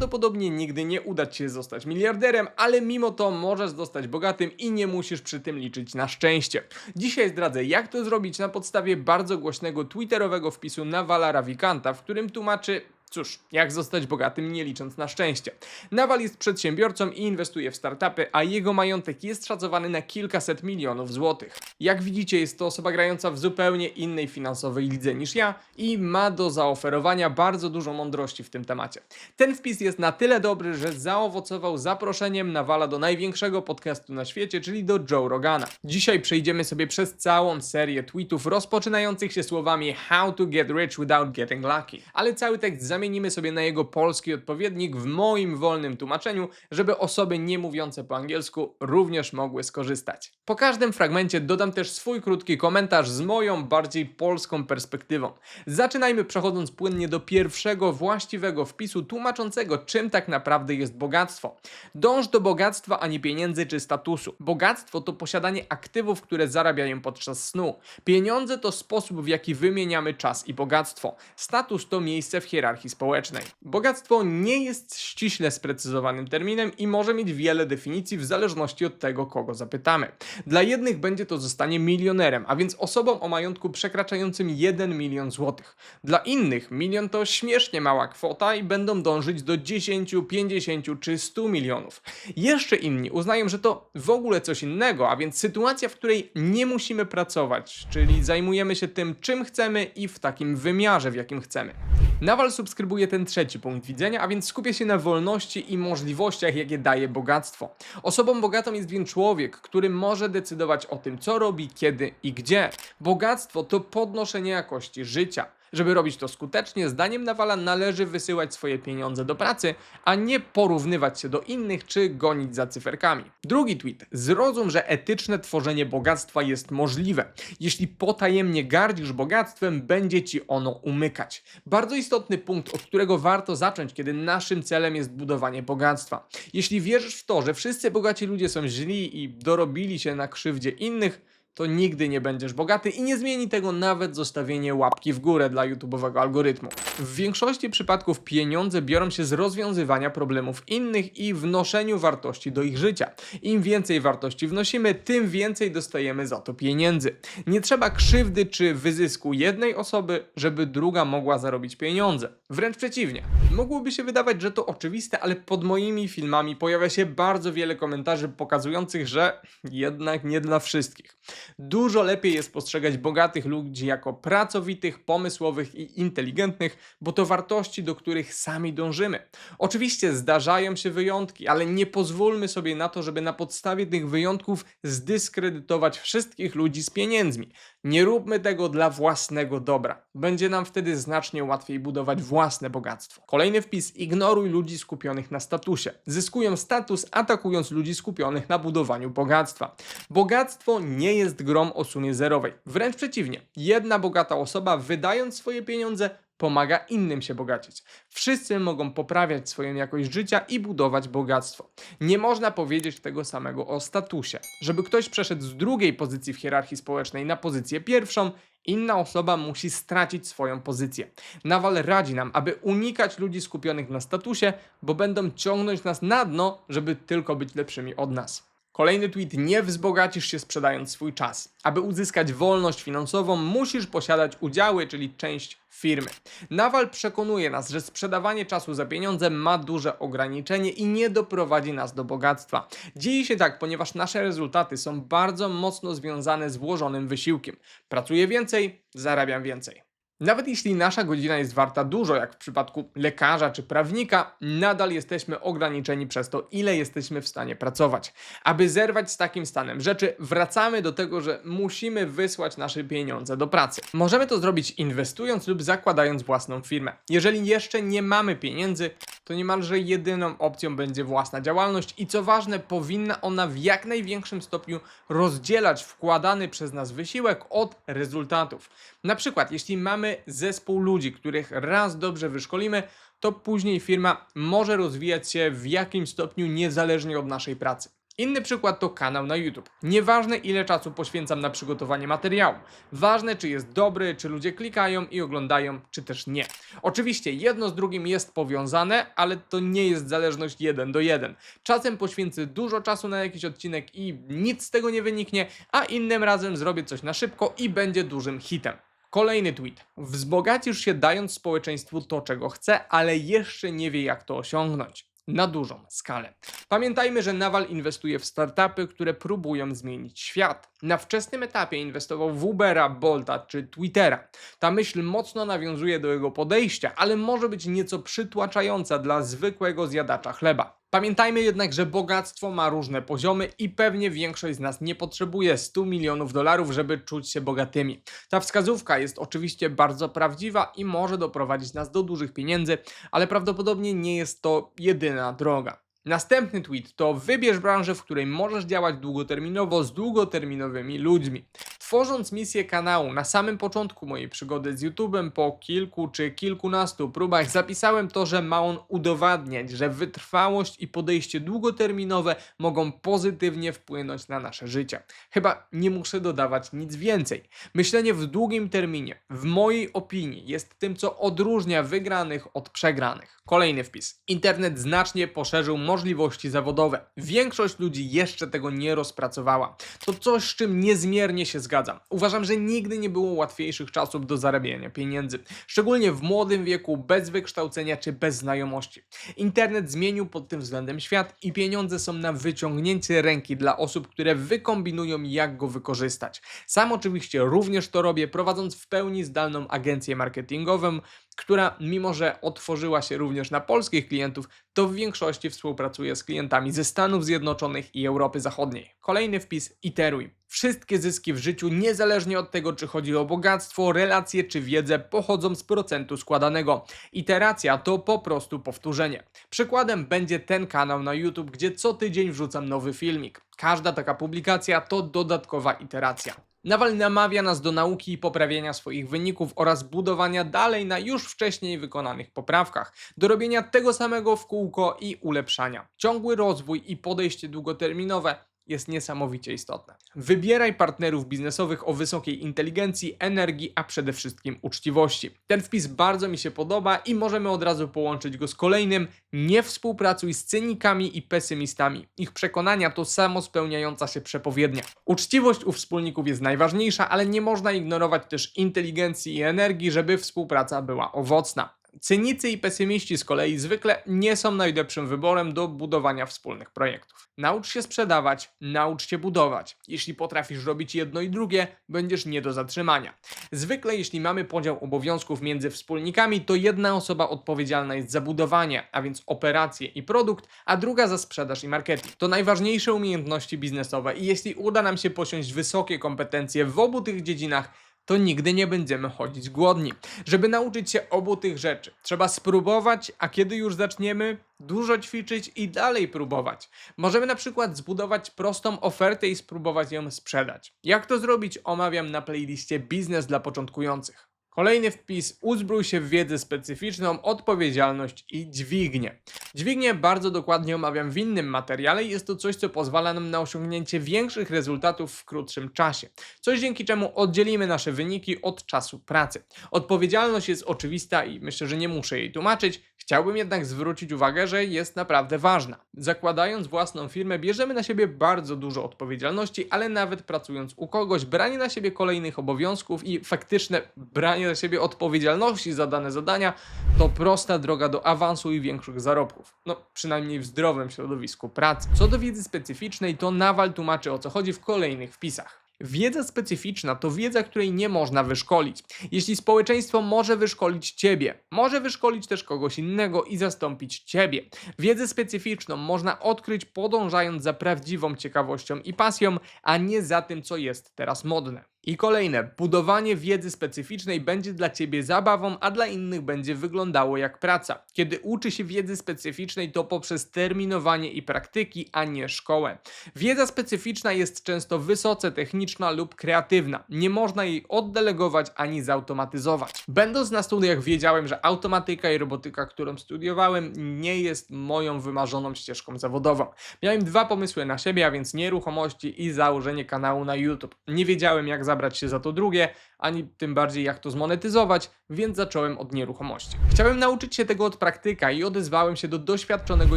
Prawdopodobnie nigdy nie uda Ci się zostać miliarderem, ale mimo to możesz zostać bogatym i nie musisz przy tym liczyć na szczęście. Dzisiaj zdradzę, jak to zrobić na podstawie bardzo głośnego twitterowego wpisu Nawala Ravikanta, w którym tłumaczy Cóż, jak zostać bogatym nie licząc na szczęście. Nawal jest przedsiębiorcą i inwestuje w startupy, a jego majątek jest szacowany na kilkaset milionów złotych. Jak widzicie, jest to osoba grająca w zupełnie innej finansowej lidze niż ja i ma do zaoferowania bardzo dużo mądrości w tym temacie. Ten wpis jest na tyle dobry, że zaowocował zaproszeniem Nawala do największego podcastu na świecie, czyli do Joe Rogana. Dzisiaj przejdziemy sobie przez całą serię tweetów rozpoczynających się słowami How to get rich without getting lucky. Ale cały tekst zamienimy sobie na jego polski odpowiednik w moim wolnym tłumaczeniu, żeby osoby nie mówiące po angielsku również mogły skorzystać. Po każdym fragmencie dodam też swój krótki komentarz z moją bardziej polską perspektywą. Zaczynajmy przechodząc płynnie do pierwszego właściwego wpisu tłumaczącego czym tak naprawdę jest bogactwo. Dąż do bogactwa, a nie pieniędzy czy statusu. Bogactwo to posiadanie aktywów, które zarabiają podczas snu. Pieniądze to sposób w jaki wymieniamy czas i bogactwo. Status to miejsce w hierarchii społecznej. Bogactwo nie jest ściśle sprecyzowanym terminem i może mieć wiele definicji w zależności od tego, kogo zapytamy. Dla jednych będzie to zostanie milionerem, a więc osobą o majątku przekraczającym 1 milion złotych. Dla innych milion to śmiesznie mała kwota i będą dążyć do 10, 50 czy 100 milionów. Jeszcze inni uznają, że to w ogóle coś innego, a więc sytuacja, w której nie musimy pracować, czyli zajmujemy się tym, czym chcemy i w takim wymiarze, w jakim chcemy. Nawal subskrybuje ten trzeci punkt widzenia, a więc skupia się na wolności i możliwościach, jakie daje bogactwo. Osobą bogatą jest więc człowiek, który może decydować o tym, co robi, kiedy i gdzie. Bogactwo to podnoszenie jakości życia. Żeby robić to skutecznie, zdaniem Nawala należy wysyłać swoje pieniądze do pracy, a nie porównywać się do innych czy gonić za cyferkami. Drugi tweet. Zrozum, że etyczne tworzenie bogactwa jest możliwe. Jeśli potajemnie gardzisz bogactwem, będzie ci ono umykać. Bardzo istotny punkt, od którego warto zacząć, kiedy naszym celem jest budowanie bogactwa. Jeśli wierzysz w to, że wszyscy bogaci ludzie są źli i dorobili się na krzywdzie innych, to nigdy nie będziesz bogaty i nie zmieni tego nawet zostawienie łapki w górę dla YouTube'owego algorytmu. W większości przypadków pieniądze biorą się z rozwiązywania problemów innych i wnoszeniu wartości do ich życia. Im więcej wartości wnosimy, tym więcej dostajemy za to pieniędzy. Nie trzeba krzywdy czy wyzysku jednej osoby, żeby druga mogła zarobić pieniądze. Wręcz przeciwnie. Mogłoby się wydawać, że to oczywiste, ale pod moimi filmami pojawia się bardzo wiele komentarzy pokazujących, że jednak nie dla wszystkich. Dużo lepiej jest postrzegać bogatych ludzi jako pracowitych, pomysłowych i inteligentnych, bo to wartości, do których sami dążymy. Oczywiście zdarzają się wyjątki, ale nie pozwólmy sobie na to, żeby na podstawie tych wyjątków zdyskredytować wszystkich ludzi z pieniędzmi. Nie róbmy tego dla własnego dobra. Będzie nam wtedy znacznie łatwiej budować własne bogactwo. Kolejny wpis: ignoruj ludzi skupionych na statusie. Zyskują status, atakując ludzi skupionych na budowaniu bogactwa. Bogactwo nie jest grą o sumie zerowej. Wręcz przeciwnie. Jedna bogata osoba, wydając swoje pieniądze, pomaga innym się bogacić. Wszyscy mogą poprawiać swoją jakość życia i budować bogactwo. Nie można powiedzieć tego samego o statusie. Żeby ktoś przeszedł z drugiej pozycji w hierarchii społecznej na pozycję pierwszą, inna osoba musi stracić swoją pozycję. Nawal radzi nam, aby unikać ludzi skupionych na statusie, bo będą ciągnąć nas na dno, żeby tylko być lepszymi od nas. Kolejny tweet: Nie wzbogacisz się sprzedając swój czas. Aby uzyskać wolność finansową, musisz posiadać udziały, czyli część firmy. Nawal przekonuje nas, że sprzedawanie czasu za pieniądze ma duże ograniczenie i nie doprowadzi nas do bogactwa. Dzieje się tak, ponieważ nasze rezultaty są bardzo mocno związane z włożonym wysiłkiem. Pracuję więcej, zarabiam więcej. Nawet jeśli nasza godzina jest warta dużo, jak w przypadku lekarza czy prawnika, nadal jesteśmy ograniczeni przez to, ile jesteśmy w stanie pracować. Aby zerwać z takim stanem rzeczy, wracamy do tego, że musimy wysłać nasze pieniądze do pracy. Możemy to zrobić inwestując lub zakładając własną firmę. Jeżeli jeszcze nie mamy pieniędzy, to niemalże jedyną opcją będzie własna działalność i co ważne, powinna ona w jak największym stopniu rozdzielać wkładany przez nas wysiłek od rezultatów. Na przykład, jeśli mamy zespół ludzi, których raz dobrze wyszkolimy, to później firma może rozwijać się w jakimś stopniu niezależnie od naszej pracy. Inny przykład to kanał na YouTube. Nieważne ile czasu poświęcam na przygotowanie materiału. Ważne czy jest dobry, czy ludzie klikają i oglądają, czy też nie. Oczywiście jedno z drugim jest powiązane, ale to nie jest zależność jeden do jeden. Czasem poświęcę dużo czasu na jakiś odcinek i nic z tego nie wyniknie, a innym razem zrobię coś na szybko i będzie dużym hitem. Kolejny tweet. Wzbogacisz się dając społeczeństwu to, czego chce, ale jeszcze nie wie, jak to osiągnąć. Na dużą skalę. Pamiętajmy, że Nawal inwestuje w startupy, które próbują zmienić świat. Na wczesnym etapie inwestował w Ubera, Bolta czy Twittera. Ta myśl mocno nawiązuje do jego podejścia, ale może być nieco przytłaczająca dla zwykłego zjadacza chleba. Pamiętajmy jednak, że bogactwo ma różne poziomy i pewnie większość z nas nie potrzebuje 100 milionów dolarów, żeby czuć się bogatymi. Ta wskazówka jest oczywiście bardzo prawdziwa i może doprowadzić nas do dużych pieniędzy, ale prawdopodobnie nie jest to jedyna droga. Następny tweet to wybierz branżę, w której możesz działać długoterminowo z długoterminowymi ludźmi. Tworząc misję kanału na samym początku mojej przygody z YouTube'em, po kilku czy kilkunastu próbach, zapisałem to, że ma on udowadniać, że wytrwałość i podejście długoterminowe mogą pozytywnie wpłynąć na nasze życie. Chyba nie muszę dodawać nic więcej. Myślenie w długim terminie, w mojej opinii, jest tym, co odróżnia wygranych od przegranych. Kolejny wpis. Internet znacznie poszerzył możliwości zawodowe. Większość ludzi jeszcze tego nie rozpracowała. To coś, z czym niezmiernie się zgadzam. Uważam, że nigdy nie było łatwiejszych czasów do zarabiania pieniędzy. Szczególnie w młodym wieku, bez wykształcenia czy bez znajomości. Internet zmienił pod tym względem świat i pieniądze są na wyciągnięcie ręki dla osób, które wykombinują jak go wykorzystać. Sam oczywiście również to robię, prowadząc w pełni zdalną agencję marketingową, która mimo, że otworzyła się również na polskich klientów, to w większości współpracuje z klientami ze Stanów Zjednoczonych i Europy Zachodniej. Kolejny wpis iteruj. Wszystkie zyski w życiu, niezależnie od tego, czy chodzi o bogactwo, relacje czy wiedzę, pochodzą z procentu składanego. Iteracja to po prostu powtórzenie. Przykładem będzie ten kanał na YouTube, gdzie co tydzień wrzucam nowy filmik. Każda taka publikacja to dodatkowa iteracja. Nawal namawia nas do nauki i poprawienia swoich wyników oraz budowania dalej na już wcześniej wykonanych poprawkach, do robienia tego samego w kółko i ulepszania. Ciągły rozwój i podejście długoterminowe jest niesamowicie istotne. Wybieraj partnerów biznesowych o wysokiej inteligencji, energii, a przede wszystkim uczciwości. Ten wpis bardzo mi się podoba i możemy od razu połączyć go z kolejnym. Nie współpracuj z cynikami i pesymistami. Ich przekonania to samo spełniająca się przepowiednia. Uczciwość u wspólników jest najważniejsza, ale nie można ignorować też inteligencji i energii, żeby współpraca była owocna. Cynicy i pesymiści z kolei zwykle nie są najlepszym wyborem do budowania wspólnych projektów. Naucz się sprzedawać, naucz się budować. Jeśli potrafisz robić jedno i drugie, będziesz nie do zatrzymania. Zwykle, jeśli mamy podział obowiązków między wspólnikami, to jedna osoba odpowiedzialna jest za budowanie, a więc operacje i produkt, a druga za sprzedaż i marketing. To najważniejsze umiejętności biznesowe i jeśli uda nam się posiąść wysokie kompetencje w obu tych dziedzinach, to nigdy nie będziemy chodzić głodni. Żeby nauczyć się obu tych rzeczy, trzeba spróbować, a kiedy już zaczniemy, dużo ćwiczyć i dalej próbować. Możemy na przykład zbudować prostą ofertę i spróbować ją sprzedać. Jak to zrobić, omawiam na playliście Biznes dla początkujących. Kolejny wpis: uzbrój się w wiedzę specyficzną, odpowiedzialność i dźwignię. Dźwignię bardzo dokładnie omawiam w innym materiale i jest to coś, co pozwala nam na osiągnięcie większych rezultatów w krótszym czasie. Coś dzięki czemu oddzielimy nasze wyniki od czasu pracy. Odpowiedzialność jest oczywista i myślę, że nie muszę jej tłumaczyć. Chciałbym jednak zwrócić uwagę, że jest naprawdę ważna. Zakładając własną firmę, bierzemy na siebie bardzo dużo odpowiedzialności, ale nawet pracując u kogoś, branie na siebie kolejnych obowiązków i faktyczne branie na siebie odpowiedzialności za dane zadania to prosta droga do awansu i większych zarobków. No, przynajmniej w zdrowym środowisku pracy. Co do wiedzy specyficznej, to Nawal tłumaczy o co chodzi w kolejnych wpisach. Wiedza specyficzna to wiedza, której nie można wyszkolić. Jeśli społeczeństwo może wyszkolić ciebie, może wyszkolić też kogoś innego i zastąpić ciebie. Wiedzę specyficzną można odkryć podążając za prawdziwą ciekawością i pasją, a nie za tym, co jest teraz modne. I kolejne, budowanie wiedzy specyficznej będzie dla Ciebie zabawą, a dla innych będzie wyglądało jak praca. Kiedy uczy się wiedzy specyficznej, to poprzez terminowanie i praktyki, a nie szkołę. Wiedza specyficzna jest często wysoce techniczna lub kreatywna. Nie można jej oddelegować ani zautomatyzować. Będąc na studiach wiedziałem, że automatyka i robotyka, którą studiowałem, nie jest moją wymarzoną ścieżką zawodową. Miałem dwa pomysły na siebie, a więc nieruchomości i założenie kanału na YouTube. Nie wiedziałem jak zabrać się za to drugie, ani tym bardziej jak to zmonetyzować, więc zacząłem od nieruchomości. Chciałem nauczyć się tego od praktyka i odezwałem się do doświadczonego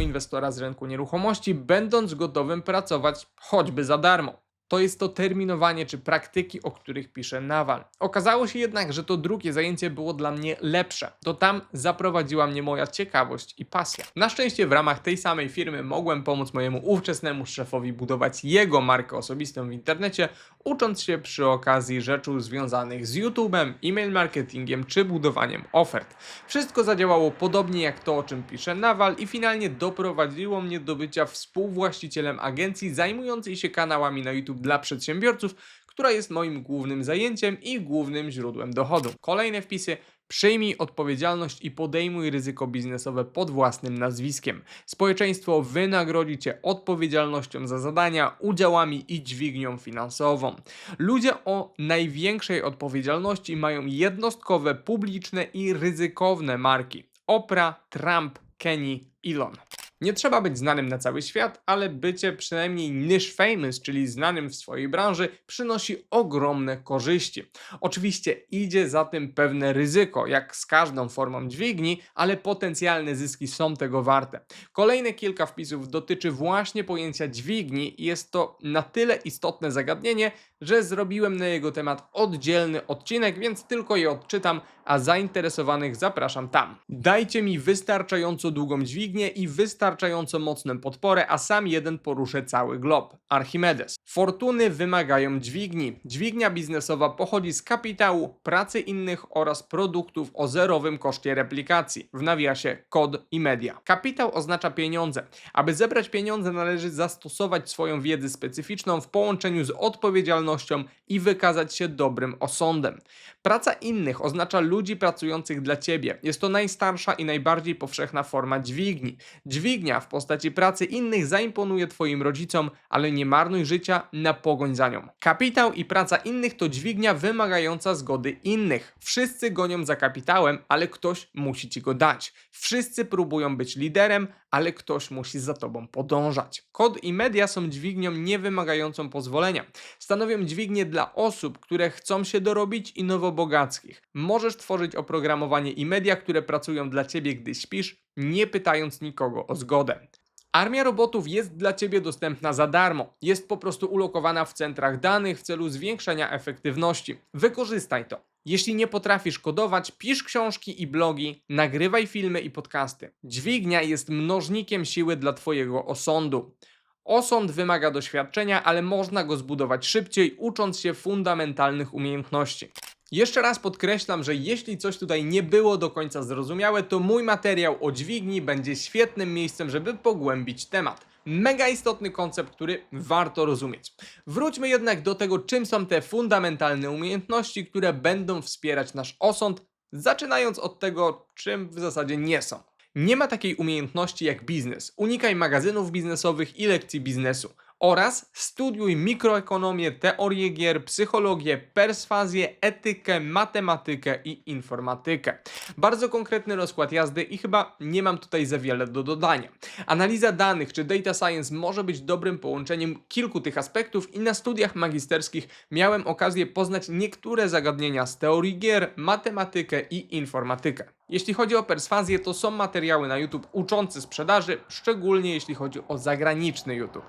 inwestora z rynku nieruchomości, będąc gotowym pracować choćby za darmo. To jest to terminowanie czy praktyki, o których pisze Nawal. Okazało się jednak, że to drugie zajęcie było dla mnie lepsze. To tam zaprowadziła mnie moja ciekawość i pasja. Na szczęście w ramach tej samej firmy mogłem pomóc mojemu ówczesnemu szefowi budować jego markę osobistą w internecie, ucząc się przy okazji rzeczy związanych z YouTube'em, e-mail marketingiem czy budowaniem ofert. Wszystko zadziałało podobnie jak to, o czym pisze Nawal i finalnie doprowadziło mnie do bycia współwłaścicielem agencji zajmującej się kanałami na YouTube dla przedsiębiorców, która jest moim głównym zajęciem i głównym źródłem dochodu. Kolejne wpisy. Przyjmij odpowiedzialność i podejmuj ryzyko biznesowe pod własnym nazwiskiem. Społeczeństwo wynagrodzi cię odpowiedzialnością za zadania, udziałami i dźwignią finansową. Ludzie o największej odpowiedzialności mają jednostkowe, publiczne i ryzykowne marki. Oprah, Trump, Kenny, Elon. Nie trzeba być znanym na cały świat, ale bycie przynajmniej niche famous, czyli znanym w swojej branży, przynosi ogromne korzyści. Oczywiście idzie za tym pewne ryzyko, jak z każdą formą dźwigni, ale potencjalne zyski są tego warte. Kolejne kilka wpisów dotyczy właśnie pojęcia dźwigni i jest to na tyle istotne zagadnienie, że zrobiłem na jego temat oddzielny odcinek, więc tylko je odczytam, a zainteresowanych zapraszam tam. Dajcie mi wystarczająco długą dźwignię i wystarczająco mocną podporę, a sam jeden poruszę cały glob. Archimedes. Fortuny wymagają dźwigni. Dźwignia biznesowa pochodzi z kapitału, pracy innych oraz produktów o zerowym koszcie replikacji. W nawiasie kod i media. Kapitał oznacza pieniądze. Aby zebrać pieniądze należy zastosować swoją wiedzę specyficzną w połączeniu z odpowiedzialnością i wykazać się dobrym osądem. Praca innych oznacza ludzi pracujących dla ciebie. Jest to najstarsza i najbardziej powszechna forma dźwigni. Dźwignia w postaci pracy innych zaimponuje twoim rodzicom, ale nie marnuj życia na pogoń za nią. Kapitał i praca innych to dźwignia wymagająca zgody innych. Wszyscy gonią za kapitałem, ale ktoś musi ci go dać. Wszyscy próbują być liderem, ale ktoś musi za tobą podążać. Kod i media są dźwignią niewymagającą pozwolenia. Stanowią dźwignię dla osób, które chcą się dorobić i nowobogackich. Możesz tworzyć oprogramowanie i media, które pracują dla ciebie, gdy śpisz, nie pytając nikogo o zgodę. Armia robotów jest dla Ciebie dostępna za darmo. Jest po prostu ulokowana w centrach danych w celu zwiększenia efektywności. Wykorzystaj to. Jeśli nie potrafisz kodować, pisz książki i blogi, nagrywaj filmy i podcasty. Dźwignia jest mnożnikiem siły dla Twojego osądu. Osąd wymaga doświadczenia, ale można go zbudować szybciej, ucząc się fundamentalnych umiejętności. Jeszcze raz podkreślam, że jeśli coś tutaj nie było do końca zrozumiałe, to mój materiał o dźwigni będzie świetnym miejscem, żeby pogłębić temat. Mega istotny koncept, który warto rozumieć. Wróćmy jednak do tego, czym są te fundamentalne umiejętności, które będą wspierać nasz osąd, zaczynając od tego, czym w zasadzie nie są. Nie ma takiej umiejętności jak biznes. Unikaj magazynów biznesowych i lekcji biznesu. Oraz studiuj mikroekonomię, teorię gier, psychologię, perswazję, etykę, matematykę i informatykę. Bardzo konkretny rozkład jazdy i chyba nie mam tutaj za wiele do dodania. Analiza danych czy data science może być dobrym połączeniem kilku tych aspektów i na studiach magisterskich miałem okazję poznać niektóre zagadnienia z teorii gier, matematykę i informatykę. Jeśli chodzi o perswazję, to są materiały na YouTube uczące sprzedaży, szczególnie jeśli chodzi o zagraniczny YouTube.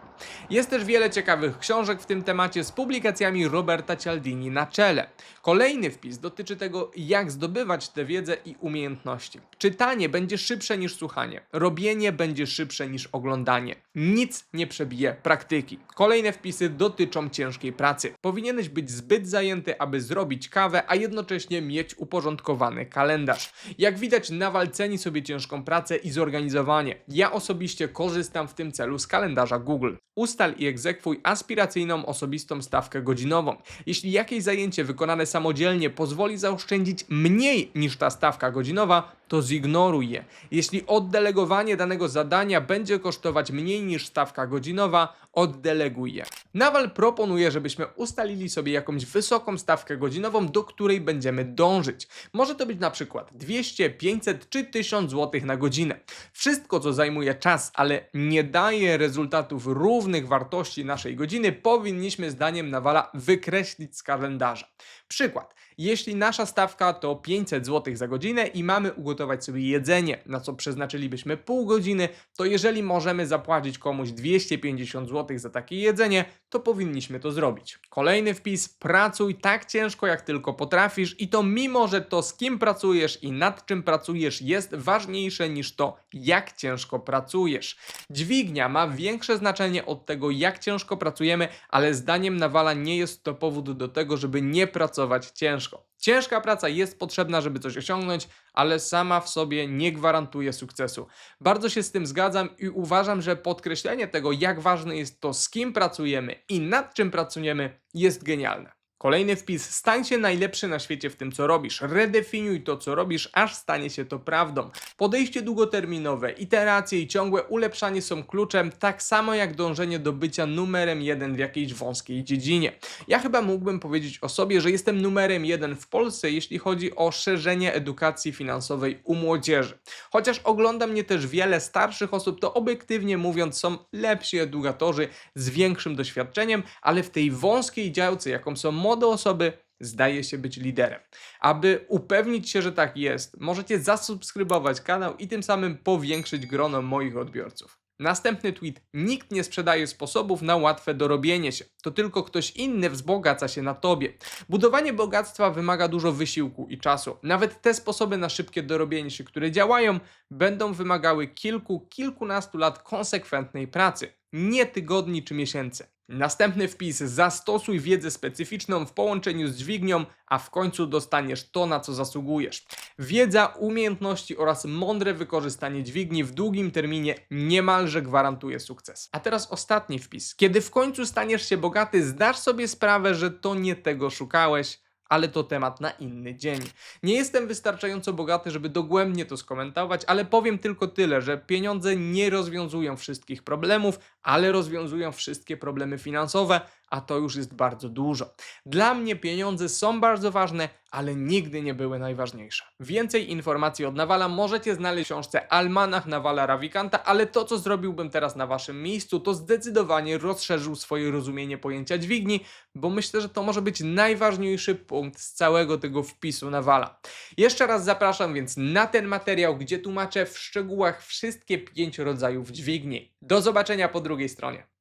Jest też wiele ciekawych książek w tym temacie z publikacjami Roberta Cialdini na czele. Kolejny wpis dotyczy tego, jak zdobywać tę wiedzę i umiejętności. Czytanie będzie szybsze niż słuchanie, robienie będzie szybsze niż oglądanie. Nic nie przebije praktyki. Kolejne wpisy dotyczą ciężkiej pracy. Powinieneś być zbyt zajęty, aby zrobić kawę, a jednocześnie mieć uporządkowany kalendarz. Jak widać, Nawal ceni sobie ciężką pracę i zorganizowanie. Ja osobiście korzystam w tym celu z kalendarza Google. Ustal i egzekwuj aspiracyjną osobistą stawkę godzinową. Jeśli jakieś zajęcie wykonane samodzielnie pozwoli zaoszczędzić mniej niż ta stawka godzinowa, to zignoruj je. Jeśli oddelegowanie danego zadania będzie kosztować mniej niż stawka godzinowa, oddeleguj je. Nawal proponuje, żebyśmy ustalili sobie jakąś wysoką stawkę godzinową, do której będziemy dążyć. Może to być na przykład 200, 500 czy 1000 zł na godzinę. Wszystko, co zajmuje czas, ale nie daje rezultatów równych wartości naszej godziny, powinniśmy zdaniem Nawala wykreślić z kalendarza. Przykład. Jeśli nasza stawka to 500 zł za godzinę i mamy ugotować sobie jedzenie, na co przeznaczylibyśmy pół godziny, to jeżeli możemy zapłacić komuś 250 zł za takie jedzenie, to powinniśmy to zrobić. Kolejny wpis: pracuj tak ciężko, jak tylko potrafisz, i to mimo, że to z kim pracujesz i nad czym pracujesz jest ważniejsze niż to, jak ciężko pracujesz. Dźwignia ma większe znaczenie od tego, jak ciężko pracujemy, ale zdaniem Nawala nie jest to powód do tego, żeby nie pracować ciężko. Ciężka praca jest potrzebna, żeby coś osiągnąć, ale sama w sobie nie gwarantuje sukcesu. Bardzo się z tym zgadzam i uważam, że podkreślenie tego, jak ważne jest to, z kim pracujemy i nad czym pracujemy, jest genialne. Kolejny wpis. Stań się najlepszy na świecie w tym, co robisz. Redefiniuj to, co robisz, aż stanie się to prawdą. Podejście długoterminowe, iteracje i ciągłe ulepszanie są kluczem, tak samo jak dążenie do bycia numerem jeden w jakiejś wąskiej dziedzinie. Ja chyba mógłbym powiedzieć o sobie, że jestem numerem jeden w Polsce, jeśli chodzi o szerzenie edukacji finansowej u młodzieży. Chociaż ogląda mnie też wiele starszych osób, to obiektywnie mówiąc są lepsi edukatorzy z większym doświadczeniem, ale w tej wąskiej działce, jaką są młode osoby, zdaje się być liderem. Aby upewnić się, że tak jest, możecie zasubskrybować kanał i tym samym powiększyć grono moich odbiorców. Następny tweet. Nikt nie sprzedaje sposobów na łatwe dorobienie się. To tylko ktoś inny wzbogaca się na tobie. Budowanie bogactwa wymaga dużo wysiłku i czasu. Nawet te sposoby na szybkie dorobienie się, które działają, będą wymagały kilku, kilkunastu lat konsekwentnej pracy, nie tygodni czy miesięcy. Następny wpis: zastosuj wiedzę specyficzną w połączeniu z dźwignią, a w końcu dostaniesz to, na co zasługujesz. Wiedza, umiejętności oraz mądre wykorzystanie dźwigni w długim terminie niemalże gwarantuje sukces. A teraz ostatni wpis. Kiedy w końcu staniesz się bogaty, zdasz sobie sprawę, że to nie tego szukałeś. Ale to temat na inny dzień. Nie jestem wystarczająco bogaty, żeby dogłębnie to skomentować, ale powiem tylko tyle, że pieniądze nie rozwiązują wszystkich problemów, ale rozwiązują wszystkie problemy finansowe, a to już jest bardzo dużo. Dla mnie pieniądze są bardzo ważne, ale nigdy nie były najważniejsze. Więcej informacji od Nawala możecie znaleźć w książce Almanach Nawala Ravikanta, ale to, co zrobiłbym teraz na waszym miejscu, to zdecydowanie rozszerzył swoje rozumienie pojęcia dźwigni, bo myślę, że to może być najważniejszy punkt z całego tego wpisu Nawala. Jeszcze raz zapraszam więc na ten materiał, gdzie tłumaczę w szczegółach wszystkie pięć rodzajów dźwigni. Do zobaczenia po drugiej stronie.